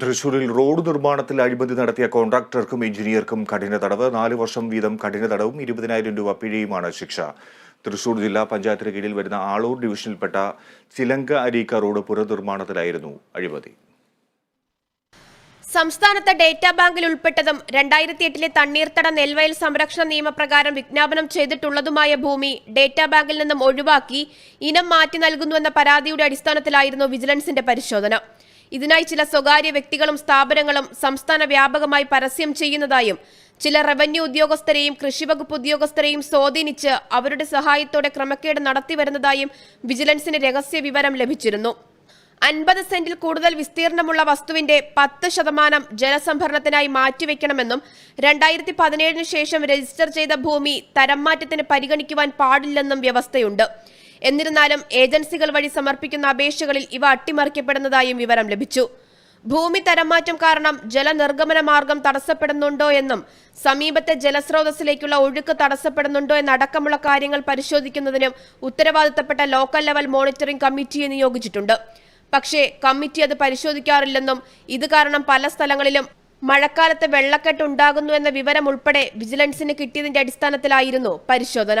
തൃശൂരിൽ റോഡ് നിർമ്മാണത്തിൽ അഴിമതി നടത്തിയ കോൺട്രാക്ടർക്കും എഞ്ചിനീയർക്കും കഠിന തടവ്. നാല് വർഷം വീതം കഠിന തടവും ഇരുപതിനായിരം രൂപ പിഴയുമാണ് ശിക്ഷ. തൃശൂർ ജില്ലാ പഞ്ചായത്തിന് കീഴിൽ വരുന്ന ആളൂർ ഡിവിഷനിൽപ്പെട്ട ചിലങ്ക അരീക്ക റോഡ് പുനർനിർമ്മാണത്തിലായിരുന്നു അഴിമതി. സംസ്ഥാനത്ത് ഡേറ്റാ ബാങ്കിൽ ഉൾപ്പെട്ടതും രണ്ടായിരത്തി എട്ടിലെ തണ്ണീർത്തട നെൽവയൽ സംരക്ഷണ നിയമപ്രകാരം വിജ്ഞാപനം ചെയ്തിട്ടുള്ളതുമായ ഭൂമി ഡേറ്റാ ബാങ്കിൽ നിന്നും ഒഴിവാക്കി ഇനം മാറ്റി നൽകുന്നുവെന്ന പരാതിയുടെ അടിസ്ഥാനത്തിലായിരുന്നു വിജിലൻസിന്റെ പരിശോധന. ഇതിനായി ചില സ്വകാര്യ വ്യക്തികളും സ്ഥാപനങ്ങളും സംസ്ഥാന വ്യാപകമായി പരസ്യം ചെയ്യുന്നതായും ചില റവന്യൂ ഉദ്യോഗസ്ഥരെയും കൃഷിവകുപ്പ് ഉദ്യോഗസ്ഥരെയും സ്വാധീനിച്ച് അവരുടെ സഹായത്തോടെ ക്രമക്കേട് നടത്തിവരുന്നതായും വിജിലൻസിന് രഹസ്യ വിവരം ലഭിച്ചിരുന്നു. അൻപത് സെന്റിൽ കൂടുതൽ വിസ്തീർണമുള്ള വസ്തുവിന്റെ പത്ത് ശതമാനം ജലസംഭരണത്തിനായി മാറ്റിവെക്കണമെന്നും രണ്ടായിരത്തി പതിനേഴിന് ശേഷം രജിസ്റ്റർ ചെയ്ത ഭൂമി തരംമാറ്റത്തിന് പരിഗണിക്കുവാൻ പാടില്ലെന്നും വ്യവസ്ഥയുണ്ട്. എന്നിരുന്നാലും ഏജൻസികൾ വഴി സമർപ്പിക്കുന്ന അപേക്ഷകളിൽ ഇവ അട്ടിമറിക്കപ്പെടുന്നതായും വിവരം ലഭിച്ചു. ഭൂമി തരംമാറ്റം കാരണം ജലനിർഗമന മാർഗം തടസ്സപ്പെടുന്നുണ്ടോ എന്നും സമീപത്തെ ജലസ്രോതസ്സിലേക്കുള്ള ഒഴുക്ക് തടസ്സപ്പെടുന്നുണ്ടോ എന്നടക്കമുള്ള കാര്യങ്ങൾ പരിശോധിക്കുന്നതിനും ഉത്തരവാദിത്തപ്പെട്ട ലോക്കൽ ലെവൽ മോണിറ്ററിംഗ് കമ്മിറ്റിയെ നിയോഗിച്ചിട്ടുണ്ട്. പക്ഷേ കമ്മിറ്റി അത് പരിശോധിക്കാറില്ലെന്നും ഇത് കാരണം പല സ്ഥലങ്ങളിലും മഴക്കാലത്ത് വെള്ളക്കെട്ട് ഉണ്ടാകുന്നു എന്ന വിവരം ഉൾപ്പെടെ വിജിലൻസിന് കിട്ടിയതിന്റെ അടിസ്ഥാനത്തിലായിരുന്നു പരിശോധന.